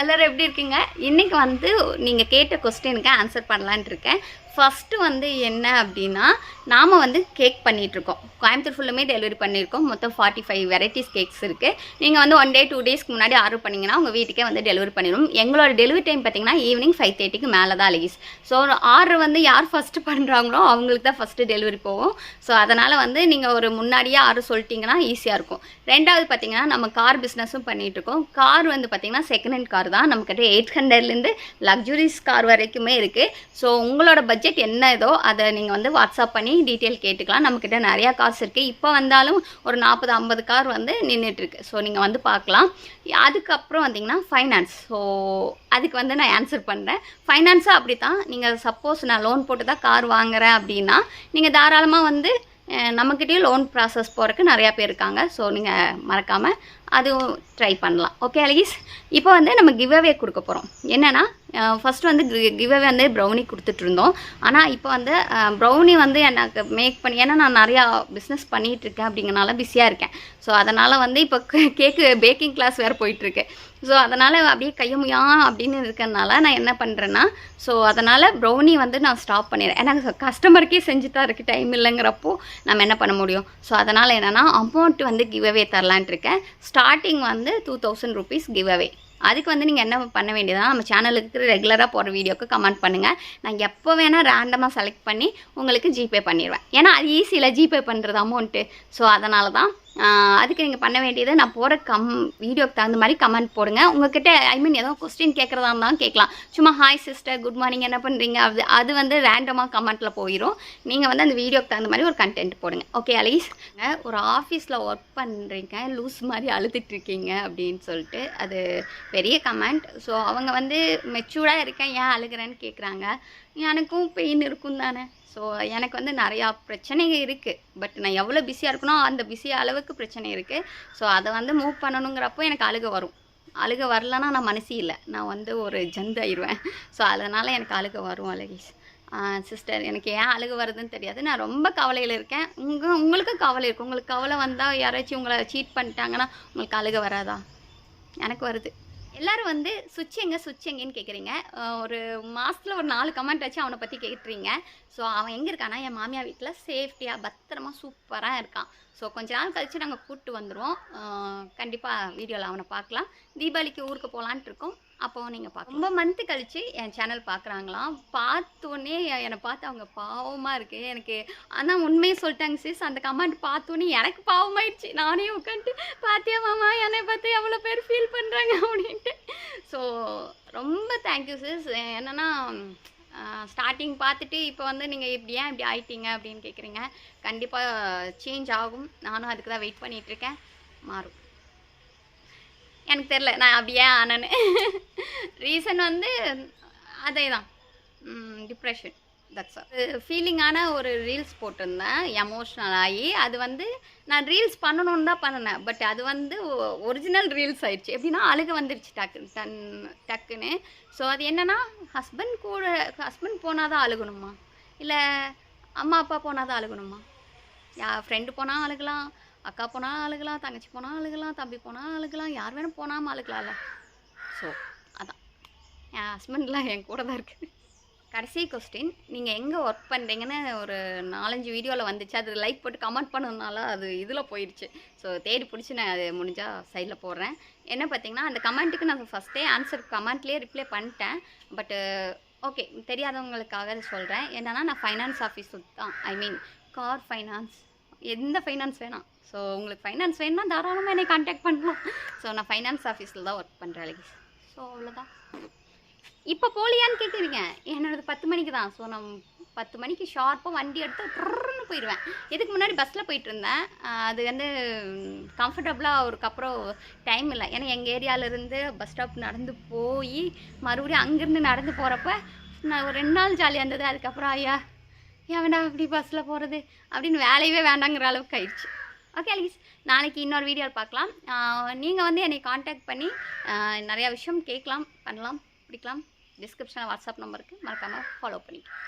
எல்லோரும் எப்படி இருக்கீங்க? இன்றைக்கி வந்து நீங்கள் கேட்ட கொஸ்டினுக்கு ஆன்சர் பண்ணலான்ட்டு இருக்கேன். ஃபஸ்ட்டு வந்து என்ன அப்படின்னா நாம் வந்து கேக் பண்ணிகிட்ருக்கோம் கோயம்புத்தூர் ஃபுல்லுமே டெலிவரி பண்ணியிருக்கோம். மொத்தம் ஃபார்ட்டி ஃபைவ் வெரைட்டிஸ் கேக்ஸ் இருக்குது நீங்கள் வந்து ஒன் டே டூ டேஸ்க்கு முன்னாடி ஆர்டர் பண்ணிங்கன்னா உங்கள் வீட்டுக்கே வந்து டெலிவரி பண்ணிடும் எங்களோட டெலிவரி டைம் பார்த்தீங்கன்னா ஈவினிங் ஃபைவ் தேர்ட்டிக்கு மேலே தான் லீஸ் ஸோ ஆர்டர் வந்து யார் ஃபஸ்ட்டு பண்ணுறாங்களோ அவங்களுக்கு தான் ஃபஸ்ட்டு டெலிவரி போகும். ஸோ அதனால் வந்து நீங்கள் ஒரு முன்னாடியே ஆர்டர் சொல்லிட்டிங்கன்னா ஈஸியாக இருக்கும். ரெண்டாவது பார்த்தீங்கன்னா நம்ம கார் பிஸ்னஸும் பண்ணிகிட்ருக்கோம் கார் வந்து பார்த்திங்கன்னா செகண்ட் ஹேண்ட் கார் தான். நம்மக்கிட்ட எயிட் ஹண்ட்ரட்லேருந்து லக்ஸுரிஸ் கார் வரைக்குமே இருக்குது ஸோ உங்களோட பட்ஜெட் என்ன ஏதோ அதை நீங்கள் வந்து வாட்ஸ்அப் பண்ணி டீட்டெயில் கேட்டுக்கலாம். நம்மக்கிட்ட நிறையா காசு இருக்குது இப்போ வந்தாலும் ஒரு நாற்பது ஐம்பது கார் வந்து நின்றுட்டுருக்கு ஸோ நீங்கள் வந்து பார்க்கலாம். அதுக்கப்புறம் வந்தீங்கன்னா ஃபைனான்ஸ் ஸோ அதுக்கு வந்து நான் ஆன்சர் பண்ணுறேன் ஃபைனான்ஸும் அப்படி தான் நீங்கள் சப்போஸ் நான் லோன் போட்டு தான் கார் வாங்குறேன் அப்படின்னா நீங்கள் தாராளமாக வந்து நம்மக்கிட்டேயும் லோன் ப்ராசஸ் போகிறதுக்கு நிறையா பேர் இருக்காங்க. ஸோ நீங்கள் மறக்காமல் அதுவும் ட்ரை பண்ணலாம். ஓகே அழகிஸ் இப்போ வந்து நம்ம கிவ்அவே கொடுக்க போகிறோம் என்னென்னா ஃபஸ்ட்டு வந்து கிவ்அவே வந்து ப்ரௌனி கொடுத்துட்ருந்தோம் ஆனால் இப்போ வந்து ப்ரௌனி வந்து எனக்கு மேக் பண்ணி ஏன்னா நான் நிறையா பிஸ்னஸ் பண்ணிகிட்டு இருக்கேன் பிஸியாக இருக்கேன். ஸோ அதனால் வந்து இப்போ கேக்கு பேக்கிங் கிளாஸ் வேறு போயிட்டுருக்கு. ஸோ அதனால் அப்படியே கையமுயா அப்படின்னு இருக்கிறதுனால நான் என்ன பண்ணுறேன்னா ஸோ அதனால் ப்ரௌனி வந்து நான் ஸ்டாப் பண்ணிடுறேன். ஏன்னா கஸ்டமருக்கே செஞ்சு தான் இருக்குது டைம் இல்லைங்கிறப்போ நம்ம என்ன பண்ண முடியும்? ஸோ அதனால் என்னென்னா அமௌண்ட் வந்து கிவ் அவே தரலான்ட்டு இருக்கேன். ஸ்டார்டிங் வந்து two thousand rupees give away அதுக்கு வந்து நீங்கள் என்ன பண்ண வேண்டியதுனா நம்ம சேனலுக்கு ரெகுலராக போகிற வீடியோக்கு கமெண்ட் பண்ணுங்கள் நான் எப்போ வேணால் ரேண்டமாக செலக்ட் பண்ணி உங்களுக்கு ஜிபே பண்ணிடுவேன் ஏன்னா அது ஈஸியில் ஜிபே பண்ணுறது அமௌண்ட்டு ஸோ அதனால தான் அதுக்கு நீங்கள் பண்ண வேண்டியது நான் போகிற கம் வீடியோக்கு தகுந்த மாதிரி கமெண்ட் போடுங்க. உங்ககிட்ட ஐ மீன் ஏதோ கொஸ்டின் கேட்குறதா இருந்தாலும் கேட்கலாம் சும்மா ஹாய் சிஸ்டர் குட் மார்னிங் என்ன பண்ணுறீங்க அது அது வந்து ரேண்டமாக கமெண்ட்டில் போயிடும் நீங்கள் வந்து அந்த வீடியோக்கு தகுந்த மாதிரி ஒரு கண்டென்ட் போடுங்க. ஓகே அலீஸ் ஒரு ஆஃபீஸில் ஒர்க் பண்ணுறீங்க லூஸ் மாதிரி அழுதுட்டுருக்கீங்க அப்படின்னு சொல்லிட்டு அது பெரிய கமெண்ட் ஸோ அவங்க வந்து மெச்சூர்டாக இருக்கேன் ஏன் அழுகிறேன்னு கேட்குறாங்க எனக்கும் பெயின் இருக்கும் தானே. ஸோ எனக்கு வந்து நிறையா பிரச்சனைகள் இருக்குது பட் நான் எவ்வளோ பிஸியாக இருக்கனோ அந்த பிஸி அளவுக்கு பிரச்சனை இருக்குது ஸோ அதை வந்து மூவ் பண்ணணுங்கிறப்போ எனக்கு அழுக வரும். அழுக வரலன்னா நான் மனசு இல்லை. நான் வந்து ஒரு ஜந்து ஆயிடுவேன் ஸோ அதனால் எனக்கு அழுக வரும் அழகிஸ் சிஸ்டர் எனக்கு ஏன் அழுக வருதுன்னு தெரியாது. நான் ரொம்ப கவலையில் இருக்கேன். உங்கள் உங்களுக்கு கவலை இருக்கும் உங்களுக்கு கவலை வந்தால் யாராச்சும் உங்களை சீட் பண்ணிட்டாங்கன்னா உங்களுக்கு அழுக வராதா? எனக்கு வருது. எல்லாரும் வந்து சுவிட்ச் எங்கே சுவிட்ச் எங்கேன்னு கேட்குறீங்க ஒரு மாதத்தில் ஒரு நாலு கமெண்ட் வச்சு அவனை பற்றி கேட்டுறீங்க ஸோ அவன் எங்கே இருக்கானா என் மாமியார் வீட்டில் சேஃப்டியாக பத்திரமா சூப்பராக இருக்கான். ஸோ கொஞ்ச நாள் கழித்து நாங்கள் கூப்பிட்டு வந்துடுவோம் கண்டிப்பாக வீடியோவில் அவனை பார்க்கலாம். தீபாவளிக்கு ஊருக்கு போகலான்ட்டு இருக்கோம். அப்போது நீங்கள் பார்க்க ரொம்ப மந்த்து கழித்து என் சேனல் பார்க்குறாங்களாம் பார்த்தோன்னே என்னை பார்த்து அவங்க பாவமாக இருக்குது எனக்கு ஆனால் உண்மையை சொல்லிட்டாங்க சிஸ் அந்த கமெண்ட் பார்த்தோன்னே எனக்கு பாவமாயிடுச்சு. நானே உட்காந்துட்டு பார்த்தியா மாமா என்னை பார்த்து எவ்வளோ பேர் ஃபீல் பண்ணுறாங்க அப்படின்ட்டு. ஸோ ரொம்ப தேங்க்யூ சிஸ் என்னென்னா ஸ்டார்டிங் பார்த்துட்டு இப்போ வந்து நீங்கள் இப்படி ஏன் இப்படி ஆயிட்டீங்க அப்படின்னு கேட்குறீங்க கண்டிப்பாக சேஞ்ச் ஆகும். நானும் அதுக்கு தான் வெயிட் பண்ணிகிட்ருக்கேன் மாறும் எனக்கு தெரில நான் அப்படியே ஆனேன்னு. ரீசன் வந்து அதே தான் டிப்ரெஷன் தட்ஸ் ஃபீலிங்கான ஒரு ரீல்ஸ் போட்டிருந்தேன். எமோஷ்னல் ஆகி அது வந்து நான் ரீல்ஸ் பண்ணணும்னு தான் பண்ணினேன். பட் அது வந்து ஒரிஜினல் ரீல்ஸ் ஆயிடுச்சு. எப்படின்னா அழுக வந்துருச்சு டக்கு டன் டக்குன்னு. ஸோ அது என்னென்னா ஹஸ்பண்ட் கூட ஹஸ்பண்ட் போனால் தான் அழுகணுமா? இல்லை அம்மா அப்பா போனால் தான் அழுகணுமா? யா ஃப்ரெண்டு போனால் அழுகலாம். அக்கா போனால் அழுகலாம் தங்கச்சி போனால் அழுகலாம் தம்பி போனால் அழுகலாம் யார் வேணும் போனாமல் அழுகலாம்ல. ஸோ அதான். என் ஹஸ்பண்ட்லாம் என் கூட தான் இருக்குது கடைசி கொஸ்டின் நீங்கள் எங்கே ஒர்க் பண்ணுறீங்கன்னு ஒரு நாலஞ்சு வீடியோவில் வந்துச்சு. அது லைக் போட்டு கமெண்ட் பண்ணதுனால அது இதில் போயிடுச்சு. ஸோ தேடி பிடிச்சி நான் அது முடிஞ்சால் சைடில் போடுறேன். என்ன பார்த்தீங்கன்னா அந்த கமெண்ட்டுக்கு நான் ஃபஸ்ட்டே ஆன்சர் கமெண்ட்லேயே ரிப்ளை பண்ணிட்டேன். பட்டு ஓகே தெரியாதவங்களுக்காக சொல்கிறேன் என்னென்னா நான் ஃபைனான்ஸ் ஆஃபீஸ் தான். ஐ மீன் கார் ஃபைனான்ஸ் எந்த ஃபைனான்ஸ் வேணாம். ஸோ உங்களுக்கு ஃபைனான்ஸ் வேணும்னா தாராளமாக என்னை காண்டாக்ட் பண்ணலாம். ஸோ நான் ஃபைனான்ஸ் ஆஃபீஸில் தான் ஒர்க் பண்ணுறேன் அழகி ஸோ அவ்வளோதான் இப்போ போலியான்னு கேட்குறீங்க என்னோடது பத்து மணிக்கு தான். ஸோ நான் பத்து மணிக்கு ஷார்ப்பாக வண்டி எடுத்து ட்ருன்னு போயிடுவேன் இதுக்கு முன்னாடி பஸ்ஸில் போயிட்டு இருந்தேன். அது வந்து கம்ஃபர்டபுளாக அவருக்கப்புறம் டைம் இல்லை. ஏன்னா எங்கள் ஏரியாவிலேருந்து பஸ் ஸ்டாப் நடந்து போய் மறுபடியும் அங்கேருந்து நடந்து போகிறப்ப நான் ஒரு ரெண்டு நாள் ஜாலியாக இருந்தது. அதுக்கப்புறம் ஐயா ஏன் வேண்டாம் அப்படி பஸ்ஸில் போகிறது அப்படின்னு வேலையவே வேண்டாங்கிற அளவுக்கு ஆயிடுச்சு. ஓகே அலிஸ் நாளைக்கு இன்னொரு வீடியோவில் பார்க்கலாம். நீங்கள் வந்து என்னை காண்டாக்ட் பண்ணி நிறையா விஷயம் கேட்கலாம் பண்ணலாம் பிடிக்கலாம். டிஸ்கிரிப்ஷனில் வாட்ஸ்அப் நம்பருக்கு மறக்காமல் ஃபாலோ பண்ணிக்கலாம்